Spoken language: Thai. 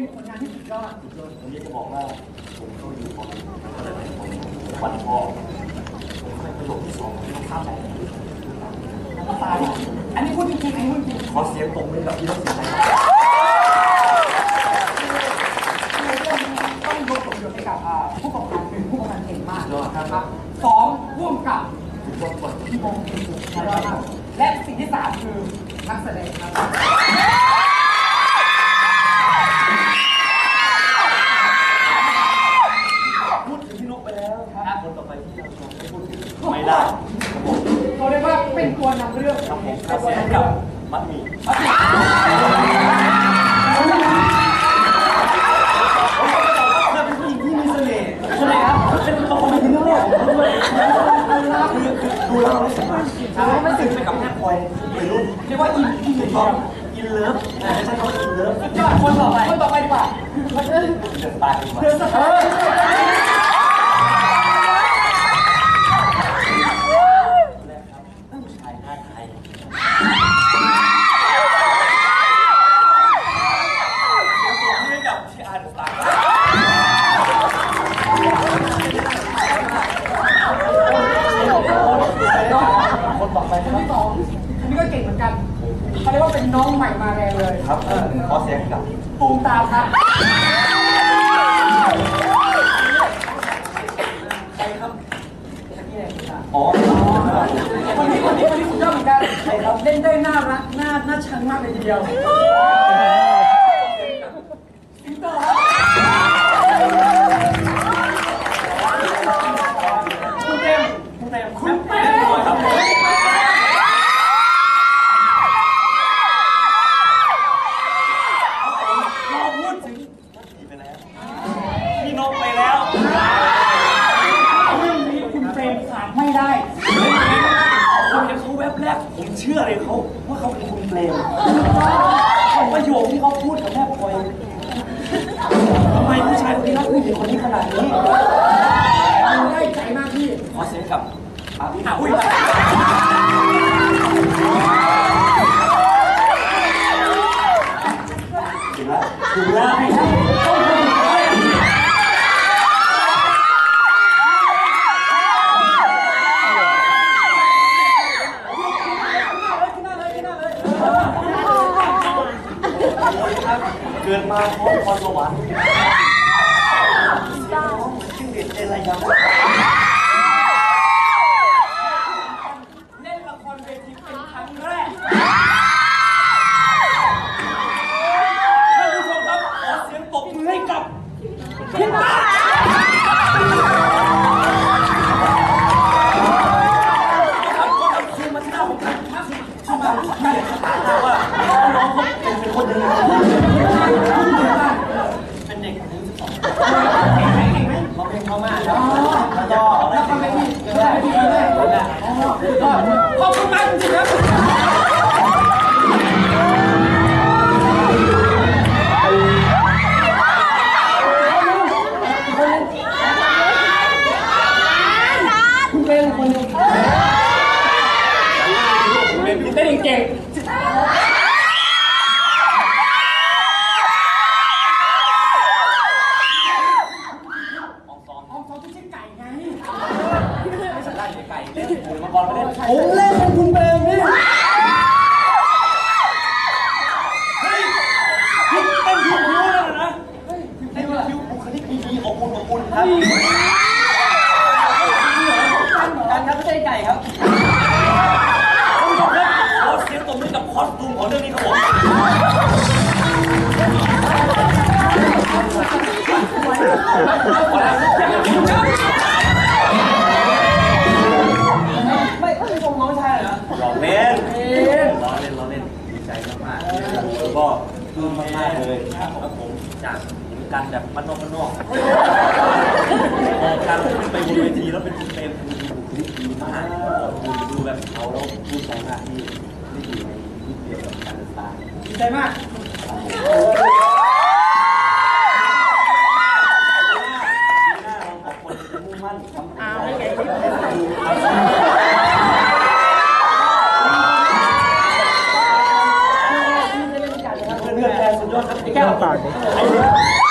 เป็นผลงานที่สุดยอดผมอยากจะบอกว่าผมเข้าอยู่ก่อนก็เลยผมวันพอผมให้ประโยคที่สองที่ต้องข้ามไปตายอันนี้พูดจริงๆอันนี้พูดจริงขอเสียงตรงมือกับพี่น้องสิงต้องยกผลประโยชน์ให้กับผู้ประกอบการเป็นผู้ประกอบการเก่งมากนะครับสองร่วมกับที่มงคลสุดยอดมากและสิ่งที่สามคือนักแสดงครับ เรียกว่าเป็นตัวนำเรื่องครับผมขเป็อนตัวเสียงนำกับองมัดหมี่เธอเป็นผู้หญิงที่มีเสน่ห์ใช่หมครับเป็นตัวคนที่โลกด้วยคือคือดูแล้วเรารู้สึกว่าเราไม่ซึ้งไปกับแม่พลอยวัยรุ่นเรียกว่าอินอินถูกต้องอินเลิฟแต่ไม่ใช่คำว่าอินเลิฟยอดคนต่อไปคนต่อไปดีกว่าคนเดินเดินตายดีกว่า นน้องใหม่มาแรงเลยครับเออขอเสียงกับตูมตามครับใครครับอ๋อคนนี้คนนี้คนนี้สุดยอดเหมือนกันใช่ครับเล่นได้น่ารักน่าน่าชังมากเลยทีเดียวสิงโต เชื่อเลยเขาว่าเขาเป็นคุณเปลวประโยคที่เขาพูดกับแม่พลอยทำไมผู้ชายคนนี้รักผู้หญิงคนนี้ขนาดนี้ มันได้ใจมากพี่ ขอเสียงกับอาพี่อะอุ้อุ้ยย เกิดมาพร้อมพรสวรรค์ชื่อเด็ดเจนไรครับ ไม่ไม่ชมน้องชายเหรอหลอกเล่นล้อเล่นล้อเล่นดีใจมากๆแล้วก็ปลื้มมากๆเลยครับผมจากกันแบบมันนอกมันนอกมองการขึ้นไปบนเวทีแล้วเป็นคุณเต็มดูบุคลิกดีมากดูดูแบบเขาแล้วพูดใจมากที่ที่อยู่ในที่เดียวกับการเดินทางดีใจมาก ปีหน้าเราขอบคนจะมุ่งมั่นทำอะไร เพื่อ